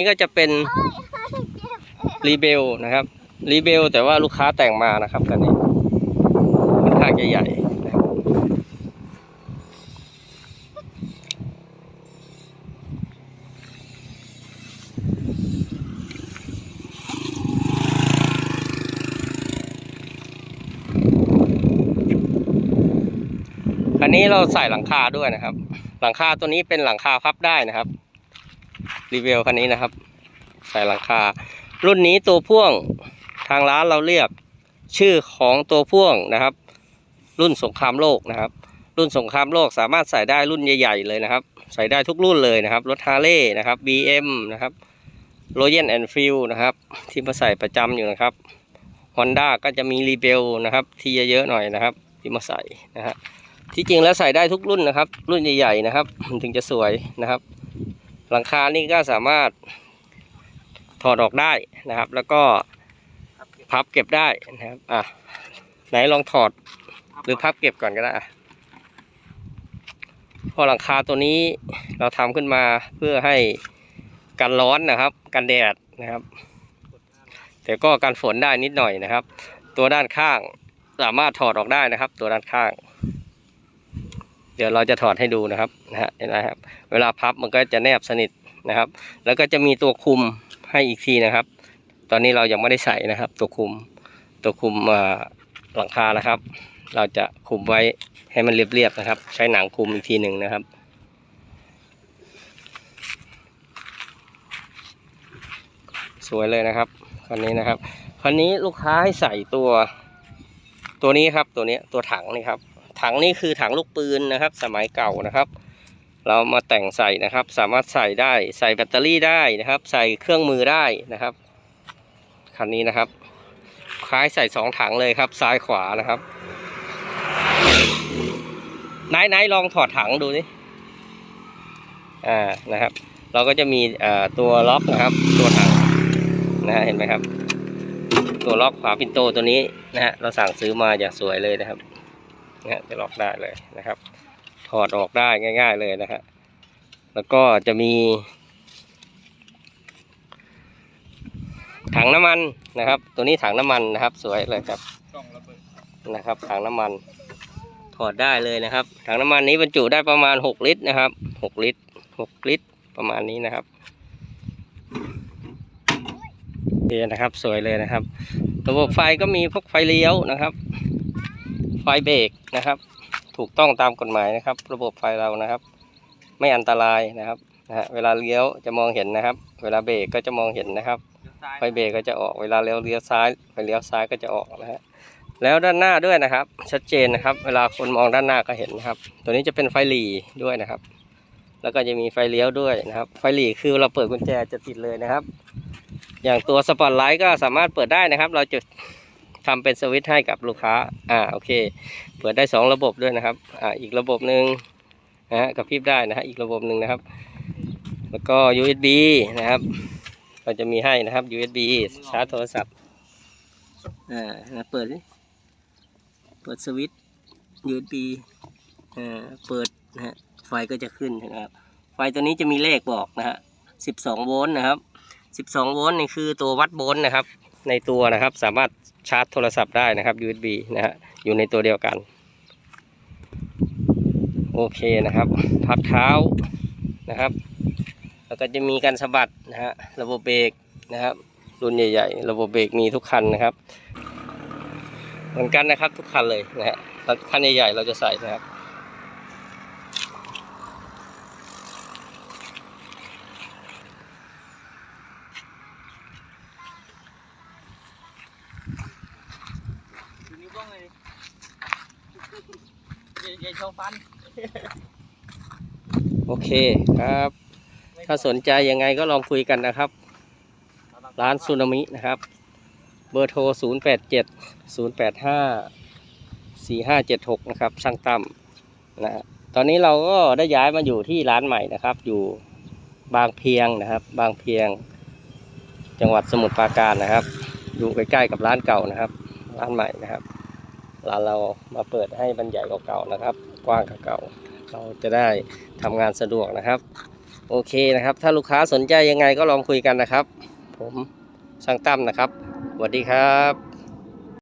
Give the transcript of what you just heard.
นี่ก็จะเป็นรีเบลนะครับรีเบลแต่ว่าลูกค้าแต่งมานะครับคันนี้ค่อนข้างใหญ่นะคันนี้เราใส่หลังคาด้วยนะครับ หลังคาตัวนี้เป็นหลังคาพับได้นะครับ รีเวลคันนี้นะครับ ใส่หลังคา รุ่นนี้ตัวพ่วงทางร้านเราเรียกชื่อของตัวพ่วงนะครับ รุ่นสงครามโลกนะครับ รุ่นสงครามโลกสามารถใส่ได้รุ่นใหญ่ ๆ เลยนะครับ ใส่ได้ทุกรุ่นเลยนะครับรถฮาร์เลย์นะครับ BM นะครับโรเยนแอนด์ฟิลนะครับ ที่มาใส่ประจำอยู่นะครับ Honda ก็จะมีรีเบลนะครับ ที่เยอะๆหน่อยนะครับ ที่มาใส่นะฮะที่จริงแล้วใส่ได้ทุกรุ่นนะครับ รุ่นใหญ่ๆนะครับ มันถึงจะสวยนะครับ หลังคานี่ก็สามารถถอดออกได้นะครับ แล้วก็พับเก็บได้นะครับอะไหนลองถอดหรือพับเก็บก่อนก็ได้อะเพอหลังคาตัวนี้เราทำขึ้นมาเพื่อให้กันร้อนนะครับ กันแดดนะครับ แต่ก็กันฝนได้นิดหน่อยนะครับ ตัวด้านข้างสามารถถอดออกได้นะครับ ตัวด้านข้างเดี๋ยวเราจะถอดให้ดูนะครับนะฮะเห็นไหมครับ เวลาพับมันก็จะแนบสนิทนะครับ แล้วก็จะมีตัวคุมให้อีกทีนะครับ ตอนนี้เรายังไม่ได้ใส่นะครับ ตัวคุมตัวคุมหลังคานะครับ เราจะคุมไว้ให้มันเรียบๆนะครับ ใช้หนังคุมอีกทีหนึ่งนะครับสวยเลยนะครับคันนี้นะครับคันนี้ลูกค้าให้ใส่ตัวตัวนี้ครับตัวนี้ตัวถังนี่ครับ ถังนี่คือถังลูกปืนนะครับ สมัยเก่านะครับ เรามาแต่งใส่นะครับ สามารถใส่ได้ใส่แบตเตอรี่ได้นะครับ ใส่เครื่องมือได้นะครับคันนี้นะครับ คล้ายใส่สองถังเลยครับ ซ้ายขวานะครับไหนไนลองถอดถังดูสิอ่านะครับ เราก็จะมีอ่าตัวล็อกนะครับ ตัวถังนะฮะเห็นไหมครับ ตัวล็อกฝาปินโตตัวนี้นะฮะเราสั่งซื้อมาอย่างสวยเลยนะครับ นะฮะจะล็อกได้เลยนะครับ ถอดออกได้ง่าย ๆเลยนะฮะแล้วก็จะมี ถังน้ำมันนะครับ ตัวนี้ถังน้ำมันนะครับ สวยเลยครับนะครับ ถังน้ำมัน ถอดได้เลยนะครับ ถังน้ำมันนี้บรรจุได้ประมาณหกลิตรนะครับหกลิตรหกลิตรประมาณนี้นะครับโอเคนะครับ สวยเลยนะครับ ระบบไฟก็มีพวกไฟเลี้ยวนะครับ ไฟเบรกนะครับ ถูกต้องตามกฎหมายนะครับ ระบบไฟเรานะครับ ไม่อันตรายนะครับนะฮะเวลาเลี้ยวจะมองเห็นนะครับ เวลาเบรกก็จะมองเห็นนะครับ ไฟเบรกก็จะออกเวลาเลี้ยวเลี้ยวซ้ายไฟเลี้ยวซ้ายก็จะออกนะฮะแล้วด้านหน้าด้วยนะครับ ชัดเจนนะครับ เวลาคนมองด้านหน้าก็เห็นนะครับ ตัวนี้จะเป็นไฟหลีด้วยนะครับ แล้วก็จะมีไฟเลี้ยวด้วยนะครับ ไฟหลีคือเราเปิดกุญแจจะติดเลยนะครับ อย่างตัวสปอตไลท์ก็สามารถเปิดได้นะครับ เราจะ ทำเป็นสวิตช์ให้กับลูกค้า อ่า โอเค เปิดได้สองระบบด้วยนะครับ อ่า อีกระบบหนึ่งนะฮะกับพริบได้นะฮะ อีกระบบหนึ่งนะครับ แล้วก็ USB นะครับ เราจะมีให้นะครับ USB ชาร์จโทรศัพท์ อ่า เปิดเปิดสวิตช์ USB อ่า เปิดนะฮะ ไฟก็จะขึ้นนะครับ ไฟตัวนี้จะมีเลขบอกนะฮะ 12 โวลต์นะครับ 12 โวลต์นี่คือตัววัดโวลต์นะครับ ในตัวนะครับ สามารถชาร์จโทรศัพท์ได้นะครับ USB นะฮะอยู่ในตัวเดียวกัน โอเคนะครับ พักเท้านะครับ แล้วก็จะมีการสะบัดนะฮะระบบเบรกนะครับ รุ่นใหญ่ ๆ ระบบเบรกมีทุกคันนะครับ เหมือนกันนะครับทุกคันเลยนะฮะล้วคันใหญ่ๆเราจะใส่นะครับ ดูนิ้วบ้างเลย อย่าโชว์ฟัน โอเคครับ ถ้าสนใจยังไงก็ลองคุยกันนะครับ ร้านซูนามินะครับ เบอร์โทร 0 8 7 0 8 5 4 5 7 6 นะครับ ช่างตั้มนะฮะตอนนี้เราก็ได้ย้ายมาอยู่ที่ร้านใหม่นะครับ อยู่บางเพียงนะครับ บางเพียง จังหวัดสมุทรปราการนะครับ อยู่ใกล้ๆกับร้านเก่านะครับ ร้านใหม่นะครับ ร้านเรามาเปิดให้บรรยายเก่าๆนะครับ กว้างเก่าเราจะได้ทำงานสะดวกนะครับ โอเคนะครับ ถ้าลูกค้าสนใจยังไงก็ลองคุยกันนะครับ ผมช่างตั้มนะครับสวัสดีครับ